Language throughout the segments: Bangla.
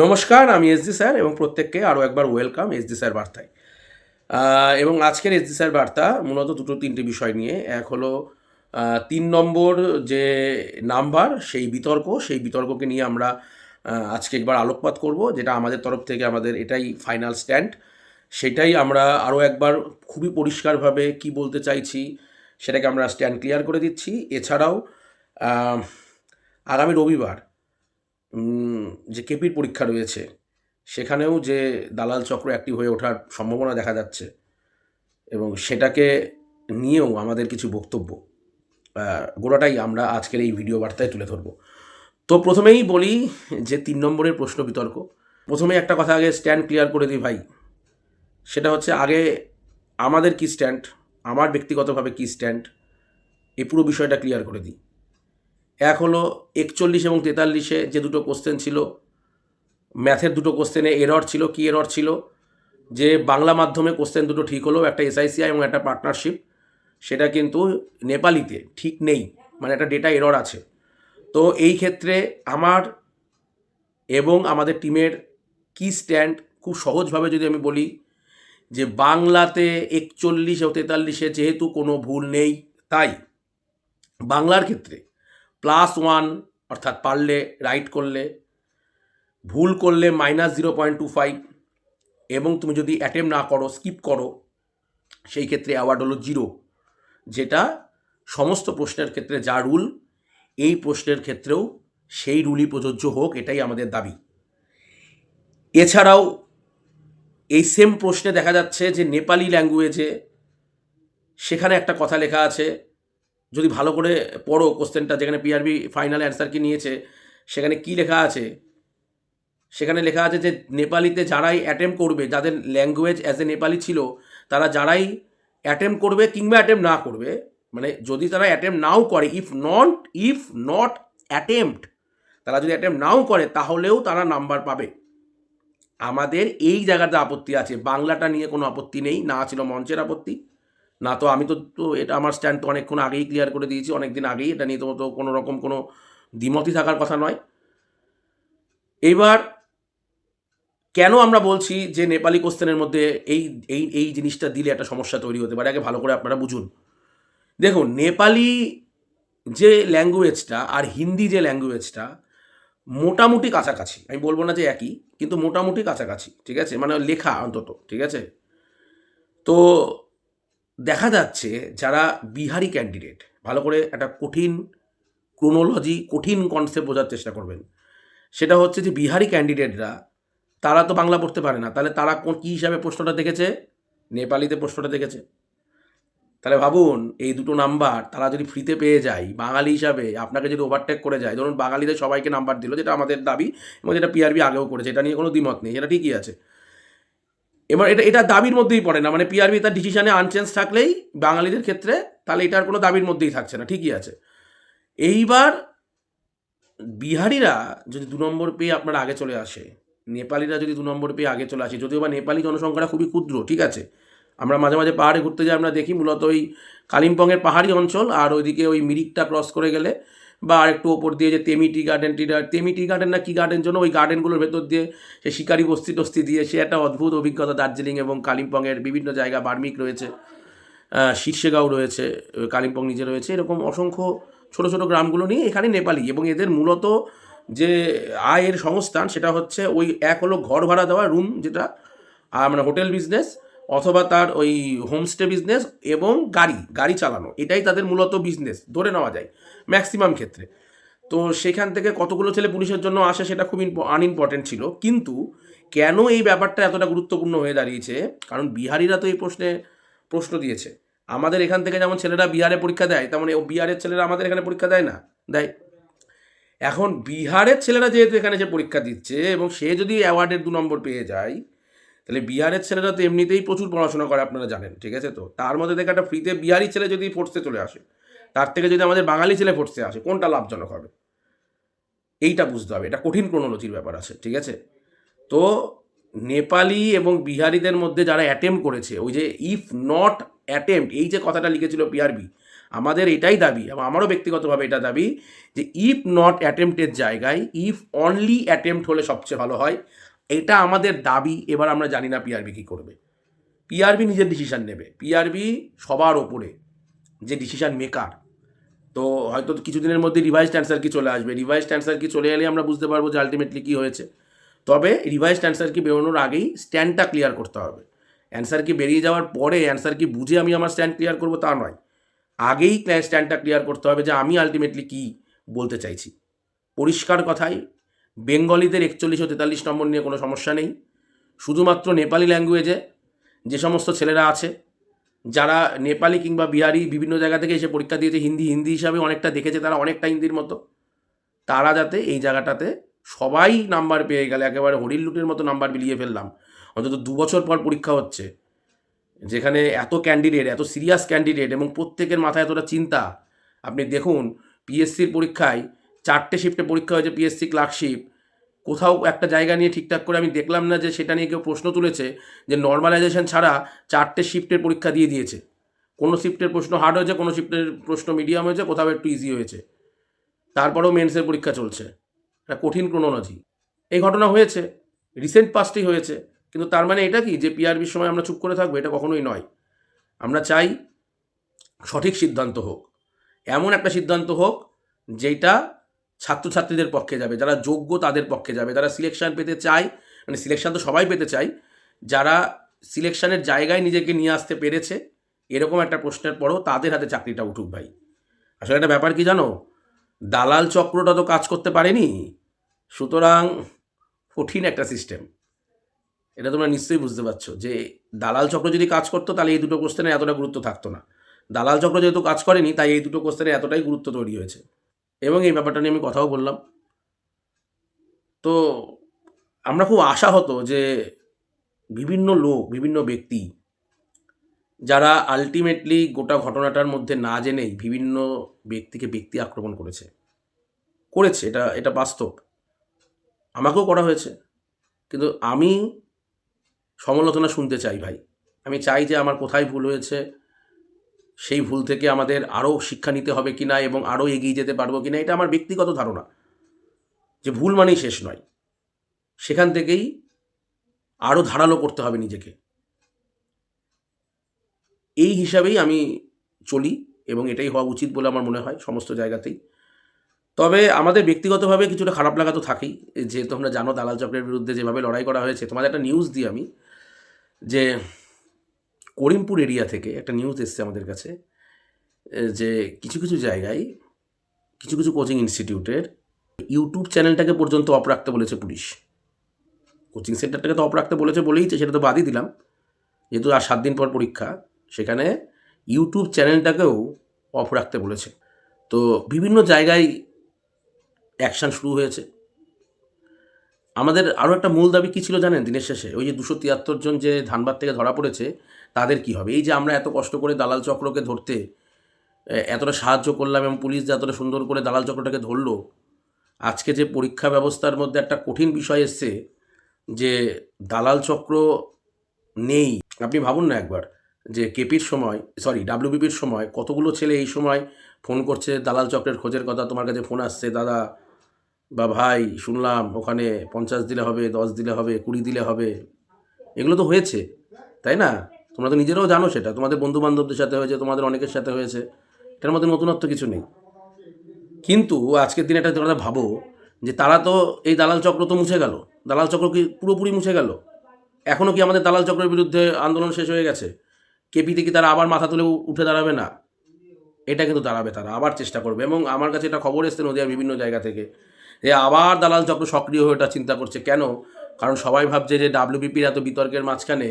নমস্কার, আমি এসডি স্যার এবং প্রত্যেককে আরও একবার ওয়েলকাম এসডি স্যার বার্তায়। এবং আজকের এসডি স্যার বার্তা মূলত দুটো তিনটে বিষয় নিয়ে। এক হলো তিন নম্বর যে নাম্বার, সেই বিতর্ক, সেই বিতর্ককে নিয়ে আমরা আজকে একবার আলোকপাত করব, যেটা আমাদের তরফ থেকে আমাদের এটাই ফাইনাল স্ট্যান্ড সেটাই আমরা আরও একবার খুবই পরিষ্কারভাবে কি বলতে চাইছি, সেটাকে আমরা স্ট্যান্ড ক্লিয়ার করে দিচ্ছি। এছাড়াও আগামী রবিবার যে কেপির পরীক্ষা রয়েছে সেখানেও যে দালাল চক্র অ্যাক্টিভ হয়ে ওঠার সম্ভাবনা দেখা যাচ্ছে এবং সেটাকে নিয়েও আমাদের কিছু বক্তব্য আহ, গোটাটাই আমরা আজকের এই ভিডিও বার্তায় তুলে ধরবো। তো প্রথমেই বলি যে তিন নম্বরের প্রশ্ন বিতর্ক। প্রথমে একটা কথা আগে স্ট্যান্ড ক্লিয়ার করে দিই ভাই। সেটা হচ্ছে আগে আমাদের কি স্ট্যান্ড আমার ব্যক্তিগতভাবে কি স্ট্যান্ড এই পুরো বিষয়টা ক্লিয়ার করে দিই। এক হলো একচল্লিশ এবং তেতাল্লিশে যে দুটো কোশ্চেন ছিল ম্যাথের দুটো কোশ্চেনে এরর ছিল, কি এরর ছিল? যে বাংলা মাধ্যমে কোশ্চেন দুটো ঠিক হলো, একটা এসআইসিআই এবং একটা পার্টনারশিপ সেটা কিন্তু নেপালিতে ঠিক নেই মানে একটা ডেটা এরর আছে। তো এই ক্ষেত্রে আমার এবং আমাদের টিমের কি স্ট্যান্ড খুব সহজভাবে যদি আমি বলি যে বাংলাতে একচল্লিশ ও তেতাল্লিশে যেহেতু কোনো ভুল নেই, তাই বাংলার ক্ষেত্রে প্লাস ওয়ান অর্থাৎ পারলে রাইট করলে, ভুল করলে minus zero point two five এবং তুমি যদি অ্যাটেম্প না করো স্কিপ করো, সেই ক্ষেত্রে অ্যাওয়ার্ড হলো জিরো যেটা সমস্ত প্রশ্নের ক্ষেত্রে যা রুল এই প্রশ্নের ক্ষেত্রেও সেই রুলই প্রযোজ্য হোক, এটাই আমাদের দাবি। এছাড়াও, এই সেম প্রশ্নে দেখা যাচ্ছে যে নেপালি ল্যাঙ্গুয়েজে সেখানে একটা কথা লেখা আছে যদি ভালো করে পড়ো কোশ্চেনটা, যেখানে পিআরবি ফাইনাল অ্যান্সার কি নিয়েছে, সেখানে কি লেখা আছে? সেখানে লেখা আছে যে নেপালিতে যারাই অ্যাটেম্প করবে, যাদের ল্যাঙ্গুয়েজ অ্যাজ এ নেপালি ছিল, তারা যারাই অ্যাটেম্প করবে কিংবা অ্যাটেম্প না করবে মানে যদি তারা অ্যাটেম্প নাও করে if not if not attempt তারা যদি অ্যাটেম্প নাও করে, তাহলেও তারা নাম্বার পাবে। আমাদের এই জায়গাতে আপত্তি আছে, বাংলাটা নিয়ে কোনো আপত্তি নেই, না ছিল মঞ্চের আপত্তি। না তো আমি তো তো এটা আমার স্ট্যান্ড তো অনেকক্ষণ আগেই ক্লিয়ার করে দিয়েছি অনেক দিন আগেই। এটা নিয়ে তো তো কোনো রকম কোনো দ্বিমতই থাকার কথা নয়। এবার কেন আমরা বলছি যে নেপালি কোশ্চেনের মধ্যে এই এই এই জিনিসটা দিলে একটা সমস্যা তৈরি হতে পারে? আগে ভালো করে আপনারা বুঝুন। দেখুন, নেপালি যে ল্যাঙ্গুয়েজটা আর হিন্দি যে ল্যাঙ্গুয়েজটা মোটামুটি কাছাকাছি। আমি বলব না যে একই, কিন্তু মোটামুটি কাছাকাছি, ঠিক আছে? মানে লেখা অন্তত, ঠিক আছে? তো দেখা যাচ্ছে যারা বিহারি ক্যান্ডিডেট ভালো করে একটা কঠিন ক্রোনোলজি কঠিন কনসেপ্ট বোঝার চেষ্টা করবেন। সেটা হচ্ছে যে বিহারি ক্যান্ডিডেটরা তারা তো বাংলা পড়তে পারে না, তাহলে তারা কোন, কী হিসাবে প্রশ্নটা দেখেছে? নেপালিতে প্রশ্নটা দেখেছে। তাহলে ভাবুন, এই দুটো নাম্বার তারা যদি ফ্রিতে পেয়ে যায়, বাঙালি হিসাবে আপনাকে যদি ওভারটেক করে যায়, ধরুন বাঙালিদের সবাইকে নাম্বার দিল, যেটা আমাদের দাবি এবং যেটা পিআরবি আগেও করেছে, এটা নিয়ে কোনো দ্বিমত নেই, এটা ঠিকই আছে। এবার এটা এটা দাবির মধ্যেই পড়ে না মানে পিআরবি তার ডিসিশনে আনচেঞ্জ থাকলেই বাঙালিদের ক্ষেত্রে তাহলে এটার কোনো দাবির মধ্যেই থাকছে না, ঠিকই আছে। এইবার বিহারিরা যদি দু নম্বর পেয়ে আপনার আগে চলে আসে, নেপালিরা যদি দু নম্বর পেয়ে আগে চলে আসে, যদিও বা নেপালি জনসংখ্যাটা খুবই ক্ষুদ্র, ঠিক আছে? আমরা মাঝে মাঝে পাহাড়ে ঘুরতে যাই, আমরা দেখি মূলত ওই কালিম্পংয়ের পাহাড়ি অঞ্চল আর ওইদিকে ওই মিরিকটা ক্রস করে গেলে বা একটু ওপর দিয়ে যে তেমি টি গার্ডেন, টি তেমি টি গার্ডেন না কি গার্ডেন জন্য ওই গার্ডেনগুলোর ভেতর দিয়ে সে শিকারি বস্তি টস্তি দিয়ে সে একটা অদ্ভুত অভিজ্ঞতা দার্জিলিং এবং কালিম্পংয়ের বিভিন্ন জায়গা, বার্মিক রয়েছে শীর্ষেগাঁও রয়েছে কালিম্পং নিজে রয়েছে, এরকম অসংখ্য ছোট ছোট গ্রামগুলো নিয়ে এখানে নেপালি এবং এদের মূলত যে আয়ের সংস্থান সেটা হচ্ছে ওই এক হলো ঘর ভাড়া দেওয়া রুম যেটা মানে হোটেল বিজনেস অথবা তার ওই হোমস্টে বিজনেস এবং গাড়ি গাড়ি চালানো, এটাই তাদের মূলত বিজনেস ধরে নেওয়া যায় ম্যাক্সিমাম ক্ষেত্রে। তো সেখান থেকে কতগুলো ছেলে পুলিশের জন্য আসে সেটা খুব আনইম্পর্টেন্ট ছিল। কিন্তু কেন এই ব্যাপারটা এতটা গুরুত্বপূর্ণ হয়ে দাঁড়িয়েছে? কারণ বিহারিরা তো এই প্রশ্নে, প্রশ্ন দিয়েছে। আমাদের এখান থেকে যেমন ছেলেরা বিহারে পরীক্ষা দেয় তেমন ও বিহারের ছেলেরা আমাদের এখানে পরীক্ষা দেয় না? দেয়। এখন বিহারের ছেলেরা যেহেতু এখানে যে পরীক্ষা দিচ্ছে এবং সে যদি অ্যাওয়ার্ডের দু নম্বর পেয়ে যায় তাহলে বিহারের ছেলেরা তো এমনিতেই প্রচুর পড়াশোনা করে, আপনারা জানেন, ঠিক আছে তো? তার মধ্যে থেকে একটা ফ্রিতে বিহারি ছেলে যদি ফোর্সে চলে আসে, তার থেকে যদি আমাদের বাঙালি ছেলে ফোর্সে আসে, কোনটা লাভজনক হবে? এইটা বুঝতে হবে, এটা কঠিন ক্রোনোলজির ব্যাপার আছে, ঠিক আছে? তো নেপালি এবং বিহারিদের মধ্যে যারা অ্যাটেম্প করেছে, ওই যে ইফ নট অ্যাটেম্প এই যে কথাটা লিখেছিল পিআরবি আমাদের এটাই দাবি, এবং আমারও ব্যক্তিগতভাবে এটা দাবি যে ইফ নট অ্যাটেম্পটের জায়গায় ইফ অনলি অ্যাটেম্প্ট হলে সবচেয়ে ভালো হয়। এটা আমাদের দাবি, এবার আমরা জানি না পিআরবি কী করবে। পিআরবি নিজের ডিসিশান নেবে। পিআরবি সবার ওপরে যে ডিসিশান মেকার তো হয়তো কিছুদিনের মধ্যে রিভাইজ অ্যান্সার কি চলে আসবে? রিভাইজ অ্যান্সার কি চলে এলে আমরা বুঝতে পারব যে আলটিমেটলি কী হয়েছে। তবে রিভাইজ অ্যান্সার কি বেরোনোর আগেই স্ট্যান্ডটা ক্লিয়ার করতে হবে। অ্যান্সার কি বেরিয়ে যাওয়ার পরে অ্যান্সার কি বুঝে আমি আমার স্ট্যান্ড ক্লিয়ার করব তা নয়। আগেই স্ট্যান্ডটা ক্লিয়ার করতে হবে যে আমি আলটিমেটলি কী বলতে চাইছি। পরিষ্কার কথাই বেঙ্গলিদের একচল্লিশ ও তেতাল্লিশ নম্বর নিয়ে কোনো সমস্যা নেই। শুধুমাত্র নেপালি ল্যাঙ্গুয়েজে যে সমস্ত ছেলেরা আছে, যারা নেপালি কিংবা বিহারি বিভিন্ন জায়গা থেকে এসে পরীক্ষা দিয়েছে, হিন্দি হিন্দি হিসাবে অনেকটা দেখেছে তারা, অনেকটা হিন্দির মতো। তারা যাতে এই জায়গাটাতে সবাই নাম্বার পেয়ে গেলে, একেবারে হরিল লুটের মতো নাম্বার বিলিয়ে ফেললাম। অন্তত দু বছর পর পরীক্ষা হচ্ছে, যেখানে এত ক্যান্ডিডেট এত সিরিয়াস ক্যান্ডিডেট এবং প্রত্যেকের মাথায় এতটা চিন্তা। আপনি দেখুন পিএসসির পরীক্ষায় চারটে শিফটে পরীক্ষা হয়েছে পিএসসি ক্লার্কশিপ কোথাও একটা জায়গা নিয়ে ঠিকঠাক করে আমি দেখলাম না যে সেটা নিয়ে কেউ প্রশ্ন তুলেছে যে নর্মালাইজেশন ছাড়া চারটে শিফটের পরীক্ষা দিয়ে দিয়েছে। কোনো শিফটের প্রশ্ন হার্ড হয়েছে, কোনো শিফটের প্রশ্ন মিডিয়াম হয়েছে, কোথাও একটু ইজি হয়েছে। তারপরেও মেন্সের পরীক্ষা চলছে। একটা কঠিন ক্রোনোলজি এই ঘটনা হয়েছে। রিসেন্ট পাস্টেই হয়েছে। কিন্তু তার মানে এটা কি? যে পিআরবির সময় আমরা চুপ করে থাকব, এটা কখনোই নয়। আমরা চাই সঠিক সিদ্ধান্ত হোক। এমন একটা সিদ্ধান্ত হোক যেটা ছাত্রছাত্রীদের পক্ষে যাবে, যারা যোগ্য তাদের পক্ষে যাবে, যারা সিলেকশান পেতে চায় মানে সিলেকশান তো সবাই পেতে চায়, যারা সিলেকশানের জায়গায় নিজেকে নিয়ে আসতে পেরেছে, এরকম একটা প্রশ্নের পরও তাদের হাতে চাকরিটা উঠুক ভাই। আসলে একটা ব্যাপার কি জানো? দালাল চক্রটা তো কাজ করতে পারেনি, সুতরাং কঠিন একটা সিস্টেম এটা তোমরা নিশ্চয়ই বুঝতে পারছ যে দালাল চক্র যদি কাজ করতো, তাহলে এই দুটো কোশ্চেনে এতটা গুরুত্ব থাকতো না। দালাল চক্র যেহেতু কাজ করেনি, তাই এই দুটো কোশ্চেনে এতটাই গুরুত্ব তৈরি হয়েছে। এবং এই ব্যাপারটা নিয়ে আমি কথাও বললাম। তো আমরা খুব আশা হতো যে বিভিন্ন লোক, বিভিন্ন ব্যক্তি যারা আলটিমেটলি গোটা ঘটনাটার মধ্যে না জেনেই বিভিন্ন ব্যক্তিকে ব্যক্তি আক্রমণ করেছে। করেছে, এটা এটা বাস্তব। আমাকেও করা হয়েছে। কিন্তু আমি সমালোচনা শুনতে চাই ভাই। আমি চাই যে আমার কোথায় ভুল হয়েছে সেই ভুল থেকে আমাদের আরও শিক্ষা নিতে হবে কি না এবং আরও এগিয়ে যেতে পারব কি না, এটা আমার ব্যক্তিগত ধারণা। যে ভুল মানেই শেষ নয়। সেখান থেকেই আরও ধারালো করতে হবে নিজেকে। এই হিসাবেই আমি চলি এবং এটাই হওয়া উচিত বলে আমার মনে হয় সমস্ত জায়গাতেই। তবে আমাদের ব্যক্তিগতভাবে কিছুটা খারাপ লাগা তো থাকেই। যে তোমরা জানো, দালাল চক্রের বিরুদ্ধে যেভাবে লড়াই করা হয়েছে, তোমাদের একটা নিউজ দিই আমি, যে করিমপুর এরিয়া থেকে একটা নিউজ এসছে আমাদের কাছে যে কিছু কিছু জায়গায় কিছু কিছু কোচিং ইনস্টিটিউটের ইউটিউব চ্যানেলটাকে পর্যন্ত অফ রাখতে বলেছে পুলিশ। কোচিং সেন্টারটাকে তো অফ রাখতে বলেছে বলেইছে সেটা তো বাদই দিলাম। যেহেতু আর সাত দিন পর পরীক্ষা, সেখানে ইউটিউব চ্যানেলটাকেও অফ রাখতে বলেছে। তো বিভিন্ন জায়গায় অ্যাকশান শুরু হয়েছে। আমাদের আরও একটা মূল দাবি কী ছিল জানেন দিনের শেষে? ওই যে দুশো তিয়াত্তর জন যে ধানবাদ থেকে ধরা পড়েছে তাদের কি হবে? এই যে আমরা এত কষ্ট করে দালাল চক্রকে ধরতে এতটা সাহায্য করলাম এবং পুলিশ যে এতটা সুন্দর করে দালাল চক্রটাকে ধরলো, আজকে যে পরীক্ষা ব্যবস্থার মধ্যে একটা কঠিন বিষয় এসছে যে দালাল চক্র নেই। আপনি ভাবুন না একবার যে কেপির সময় সরি ডাব্লিউবিপির সময় কতগুলো ছেলে এই সময় ফোন করছে, দালাল চক্রের খোঁজের কথা তোমার কাছে ফোন আসছে, দাদা বা ভাই, শুনলাম ওখানে পঞ্চাশ দিলে হবে, দশ দিলে হবে, কুড়ি দিলে হবে। এগুলো তো হয়েছে, তাই না? তোমরা তো নিজেরাও জানো সেটা। তোমাদের বন্ধু বান্ধবদের সাথে হয়েছে, তোমাদের অনেকের সাথে হয়েছে। এটার মধ্যে নতুনত্ব কিছু নেই। কিন্তু আজকের দিনে এটা তোমরা ভাবো, যে তারা তো এই দালাল চক্র তো মুছে গেল। দালাল চক্র কি পুরোপুরি মুছে গেল? এখনও কি আমাদের দালাল চক্রের বিরুদ্ধে আন্দোলন শেষ হয়ে গেছে? কেপিতে কি তারা আবার মাথা তুলে উঠে দাঁড়াবে না? এটা কিন্তু দাঁড়াবে তারা, আবার চেষ্টা করবে। এবং আমার কাছে এটা খবর এসছে নদীয়ার বিভিন্ন জায়গা থেকে, যে আবার দালাল চক্র সক্রিয় হয়ে ওটা চিন্তা করছে। কেন? কারণ সবাই ভাবছে যে ডাব্লিউবিপির এত বিতর্কের মাঝখানে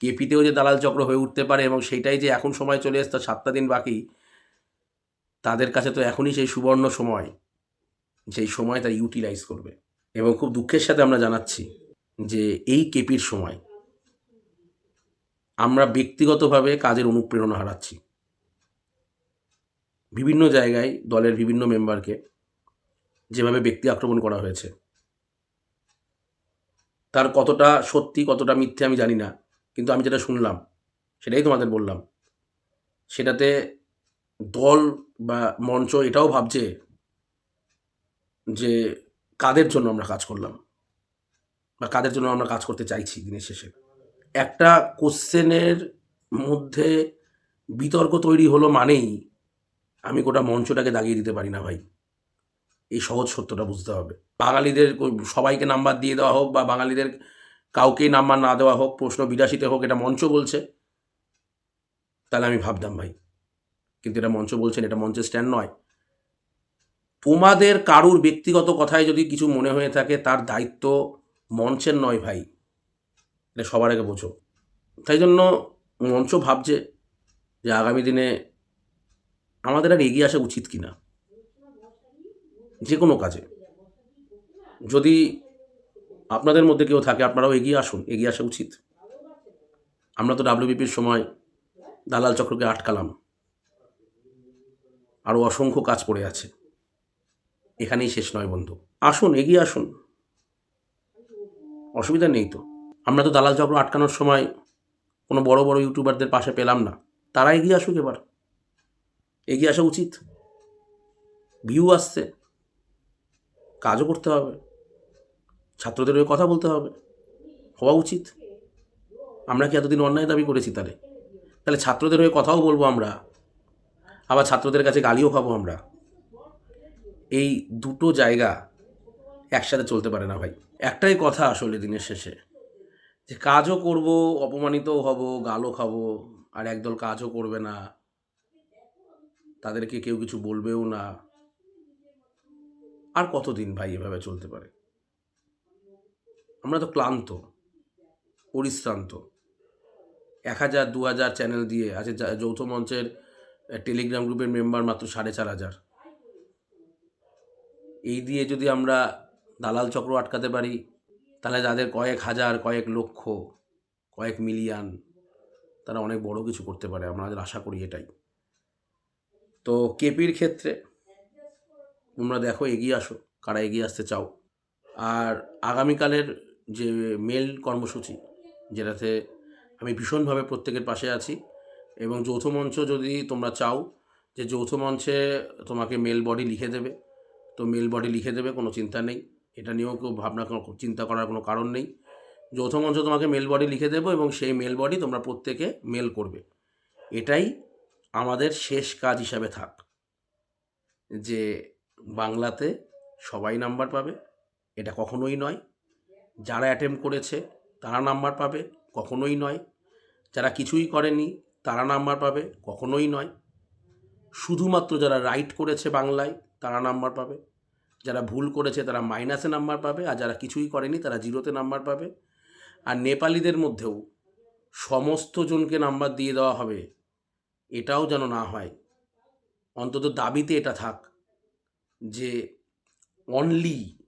কেপিতেও যে দালাল চক্র হয়ে উঠতে পারে এবং সেইটাই যে এখন সময় চলে এসছে, সাতটা দিন বাকি, তাদের কাছে তো এখনই সেই সুবর্ণ সময়, সেই সময় তারা ইউটিলাইজ করবে। এবং খুব দুঃখের সাথে আমরা জানাচ্ছি যে এই কেপির সময় আমরা ব্যক্তিগতভাবে কাজের অনুপ্রেরণা হারাচ্ছি। বিভিন্ন জায়গায় দলের বিভিন্ন মেম্বারকে যেভাবে ব্যক্তি আক্রমণ করা হয়েছে। তার কতটা সত্যি, কতটা মিথ্যে আমি জানি না। কিন্তু আমি যেটা শুনলাম, সেটাই তোমাদের বললাম। সেটাতে দল বা মঞ্চ এটাও ভাবছে যে কাদের জন্য আমরা কাজ করলাম? বা কাদের জন্য আমরা কাজ করতে চাইছি দিনের শেষে? একটা কোশ্চেনের মধ্যে বিতর্ক তৈরি হলো মানেই আমি গোটা মঞ্চটাকে দাগিয়ে দিতে পারি না ভাই। এই সহজ সত্যটা বুঝতে হবে। বাঙালিদের সবাইকে নাম্বার দিয়ে দেওয়া হোক বা বাঙালিদের কাউকেই নাম্বার না দেওয়া হোক, প্রশ্ন বিরাশিতে হোক, এটা মঞ্চ বলছে। তাহলে আমি ভাবতাম ভাই, কিন্তু এটা মঞ্চ বলছেন, এটা মঞ্চের স্ট্যান্ড নয়। তোমাদের কারুর ব্যক্তিগত কথায় যদি কিছু মনে হয়ে থাকে, তার দায়িত্ব মঞ্চের নয় ভাই। এটা সবার আগে বোঝো। তাই জন্য মঞ্চ ভাবছে যে আগামী দিনে আমাদের আর এগিয়ে আসা উচিত কিনা। যে কোনো কাজে। যদি আপনাদের মধ্যে কেউ থাকে, আপনারাও এগিয়ে আসুন, এগিয়ে আসা উচিত। আমরা তো ডাব্লিউবিপির সময় দালাল চক্রকে আটকালাম। আরও অসংখ্য কাজ পড়ে আছে। এখানেই শেষ নয় বন্ধু। আসুন, এগিয়ে আসুন। অসুবিধা নেই তো। আমরা তো দালাল চক্র আটকানোর সময় কোনো বড় বড় ইউটিউবারদের পাশে পেলাম না। তারা এগিয়ে আসুক এবার। এগিয়ে আসা উচিত। ভিউ আসছে। কাজও করতে হবে। ছাত্রদের হয়ে কথা বলতে হবে। হওয়া উচিত। আমরা কি এতদিন অন্যায় দাবি করেছি তাহলে? তাহলে ছাত্রদের হয়ে কথাও বলব আমরা। আবার ছাত্রদের কাছে গালিও খাব আমরা। এই দুটো জায়গা একসাথে চলতে পারে না ভাই। একটাই কথা আসলে দিনের শেষে, যে কাজও করব, অপমানিতও হব, গালও খাব, আর একদল কাজও করবে না। তাদেরকে কেউ কিছু বলবেও না। আর কতদিন ভাই এভাবে চলতে পারে? আমরা তো ক্লান্ত, পরিশ্রান্ত। এক হাজার, দু হাজার চ্যানেল দিয়ে আছে যৌথ মঞ্চের টেলিগ্রাম গ্রুপের মেম্বার মাত্র সাড়ে চার হাজার। এই দিয়ে যদি আমরা দালাল চক্র আটকাতে পারি, তাহলে যাদের কয়েক হাজার, কয়েক লক্ষ, কয়েক মিলিয়ন তারা অনেক বড় কিছু করতে পারে। আমাদের আশা করি এটাই। তো কেপির ক্ষেত্রে তোমরা দেখো, এগিয়ে আসো, কারা এগিয়ে আসতে চাও। আর আগামীকালের যে মেল কর্মসূচি, যেটাতে আমি ভীষণভাবে প্রত্যেকের পাশে আছি, এবং যৌথ মঞ্চ যদি তোমরা চাও যে যৌথ মঞ্চে তোমাকে মেল বডি লিখে দেবে, তো মেল বডি লিখে দেবে, কোনো চিন্তা নেই। এটা নিয়েও কেউ ভাবনা চিন্তা করার কোনো কারণ নেই। যৌথ মঞ্চ তোমাকে মেল বডি লিখে দেবো, এবং সেই মেল বডি তোমরা প্রত্যেকে মেল করবে। এটাই আমাদের শেষ কাজ হিসাবে থাক, যে বাংলাতে সবাই নাম্বার পাবে, এটা কখনোই নয়। যারা অ্যাটেম্প করেছে, তারা নাম্বার পাবে, কখনোই নয়। যারা কিছুই করেনি, তারা নাম্বার পাবে, কখনোই নয়। শুধুমাত্র যারা রাইট করেছে বাংলায়, তারা নাম্বার পাবে। যারা ভুল করেছে, তারা মাইনাসে নাম্বার পাবে, আর যারা কিছুই করেনি, তারা জিরোতে নাম্বার পাবে। আর নেপালিদের মধ্যেও সমস্ত জনকে নাম্বার দিয়ে দেওয়া হবে, এটাও যেন না হয়। অন্তত দাবিতে এটা থাক। যে অনলি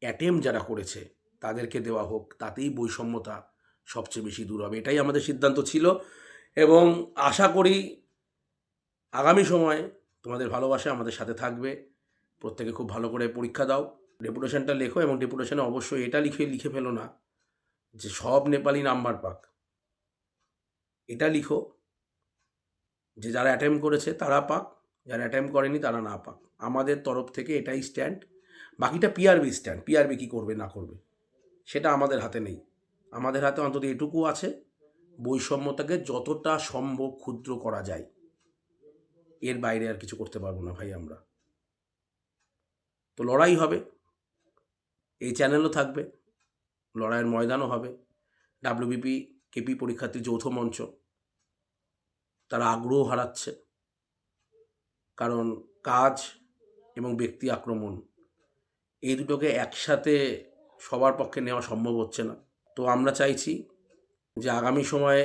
অ্যাটেম যারা করেছে, তাদেরকে দেওয়া হোক, তাতেই বৈষম্যতা সবচেয়ে বেশি দূর হবে। এটাই আমাদের সিদ্ধান্ত ছিল এবং আশা করি আগামী সময়ে তোমাদের ভালোবাসা আমাদের সাথে থাকবে। প্রত্যেকে খুব ভালো করে পরীক্ষা দাও। ডেপুটেশনটা লেখো এবং ডেপুটেশনে অবশ্যই এটা লিখে লিখে ফেলো না যে সব নেপালি নাম্বার পাক। এটা লিখো যে যারা অ্যাটেম্প করেছে তারা পাক। যারা অ্যাটেম্প করেনি তারা না পাক। আমাদের তরফ থেকে এটাই স্ট্যান্ড বাকিটা পিআরবি স্ট্যান্ড পিআরবি কী করবে, না করবে, সেটা আমাদের হাতে নেই। আমাদের হাতে অন্তত এটুকু আছে। বৈষম্যতাকে যতটা সম্ভব ক্ষুদ্র করা যায়। এর বাইরে আর কিছু করতে পারব না ভাই আমরা। তো লড়াই হবে। এই চ্যানেলও থাকবে। লড়াইয়ের ময়দানও হবে। ডাব্লিউবিপি কেপি পরীক্ষার্থী যৌথ মঞ্চ। তারা আগ্রহ হারাচ্ছে। কারণ কাজ এবং ব্যক্তি আক্রমণ, এই দুটোকে একসাথে সবার পক্ষে নেওয়া সম্ভব হচ্ছে না। তো আমরা চাইছি যে আগামী সময়ে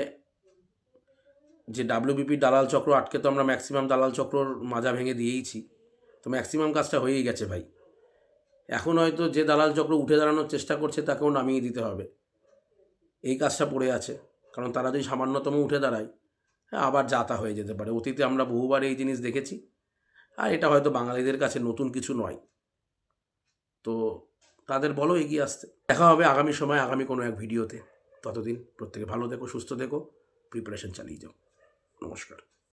যে ডাব্লিউবিপি দালাল চক্র, আটকে তো আমরা ম্যাক্সিমাম দালাল চক্রর মাজা ভেঙে দিয়েইছি। তো ম্যাক্সিমাম কাজটা হয়েই গেছে ভাই। এখন হয়তো যে দালাল চক্র উঠে দাঁড়ানোর চেষ্টা করছে তাকেও নামিয়ে দিতে হবে। এই কাজটা পড়ে আছে, কারণ তারা যদি সামান্যতম উঠে দাঁড়ায় হ্যাঁ আবার যাতা হয়ে যেতে পারে। অতীতে আমরা বহুবার এই জিনিস দেখেছি। আর এটা হয়তো বাঙালিদের কাছে নতুন কিছু নয়। তো তাদের বলো এগিয়ে আসতে। দেখা হবে আগামী সময়, আগামী কোনো এক ভিডিওতে। ততদিন প্রত্যেকে ভালো দেখো সুস্থ দেখো প্রিপারেশন চালিয়ে যাও। নমস্কার।